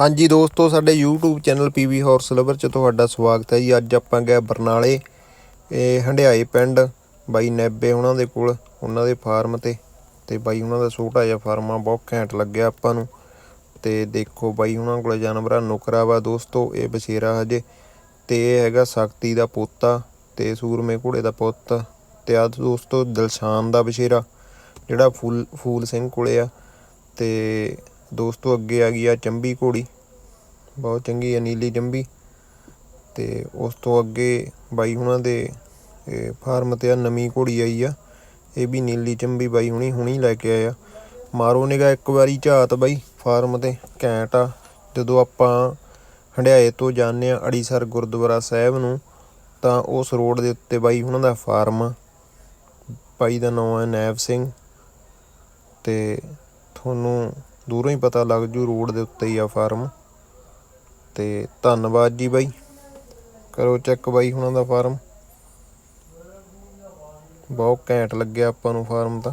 ਹਾਂਜੀ ਦੋਸਤੋ, ਸਾਡੇ YouTube channel PV horse lover ਚ ਤੁਹਾਡਾ ਸਵਾਗਤ ਹੈ ਜੀ। ਅੱਜ ਆਪਾਂ ਗਏ ਬਰਨਾਲੇ, ਇਹ ਹੰਡਿਆਏ ਪਿੰਡ, ਬਾਈ ਨੈਬੇ ਉਹਨਾਂ ਦੇ ਕੋਲ, ਉਹਨਾਂ ਦੇ ਫਾਰਮ ਤੇ। ਤੇ ਬਾਈ ਉਹਨਾਂ ਦਾ ਛੋਟਾ ਜਿਹਾ ਫਾਰਮ ਆ, ਬਹੁਤ ਘੈਂਟ ਲੱਗਿਆ ਆਪਾਂ ਨੂੰ। ਤੇ ਦੇਖੋ ਬਾਈ ਉਹਨਾਂ ਕੋਲ ਜਾਨਵਰਾਂ ਨੁਕਰਾ ਵਾ ਦੋਸਤੋ, ਇਹ ਬਸ਼ੇਰਾ ਹਜੇ। ਤੇ ਇਹ ਹੈਗਾ ਸ਼ਕਤੀ ਦਾ ਪੋਤਾ ਤੇ ਸੂਰਮੇ ਘੋੜੇ ਦਾ ਪੁੱਤ। ਤੇ ਆ ਦੋਸਤੋ ਦਿਲਸ਼ਾਨ ਦਾ ਬਸ਼ੇਰਾ ਜਿਹੜਾ ਫੂਲ ਫੂਲ ਸਿੰਘ ਕੋਲੇ ਆ। ਤੇ ਦੋਸਤੋ ਅੱਗੇ ਆ ਗਈ ਆ ਚੰਬੀ ਘੋੜੀ। ਬਹੁਤ ਚੰਗੀ ਆ, ਨੀਲੀ ਚੰਬੀ। ਤੇ ਉਸ ਤੋਂ ਅੱਗੇ ਬਾਈ ਹੁਣਾਂ ਦੇ, ਇਹ ਫਾਰਮ ਤੇ ਆ, ਨਵੀਂ ਘੋੜੀ ਆਈ ਆ। ਇਹ ਵੀ ਨੀਲੀ ਚੰਬੀ ਬਾਈ ਹੁਣੀ ਹੁਣੀ ਲੈ ਕੇ ਆਇਆ ਮਾਰੋ ਨਿਗਾ ਇੱਕ ਵਾਰੀ ਝਾਤ ਬਾਈ, ਫਾਰਮ ਤੇ ਘੈਂਟ ਆ। ਜਦੋਂ ਆਪਾਂ ਹੰਡਿਆਏ ਤੋਂ ਜਾਂਦੇ ਆ ਅੜੀਸਰ ਗੁਰਦੁਆਰਾ ਸਾਹਿਬ ਨੂੰ, ਤਾਂ ਉਸ ਰੋਡ ਦੇ ਉੱਤੇ ਬਾਈ ਉਹਨਾਂ ਦਾ ਫਾਰਮ ਆ। ਬਾਈ ਦਾ ਨਾਮ ਹੈ ਨੈਵ ਸਿੰਘ। ਤੇ ਤੁਹਾਨੂੰ ਦੂਰੋਂ ਹੀ ਪਤਾ ਲੱਗ ਜੂ ਰੋਡ ਦੇ ਉੱਤੇ ਹੀ ਆ ਫਾਰਮ। ਤੇ ਧੰਨਵਾਦ ਜੀ ਬਾਈ। ਕਰੋ ਚੈੱਕ ਬਾਈ ਹੁਣਾਂ ਦਾ ਫਾਰਮ। ਬਹੁਤ ਘੈਂਟ ਲੱਗਿਆ ਆਪਾਂ ਨੂੰ ਫਾਰਮ ਤਾਂ।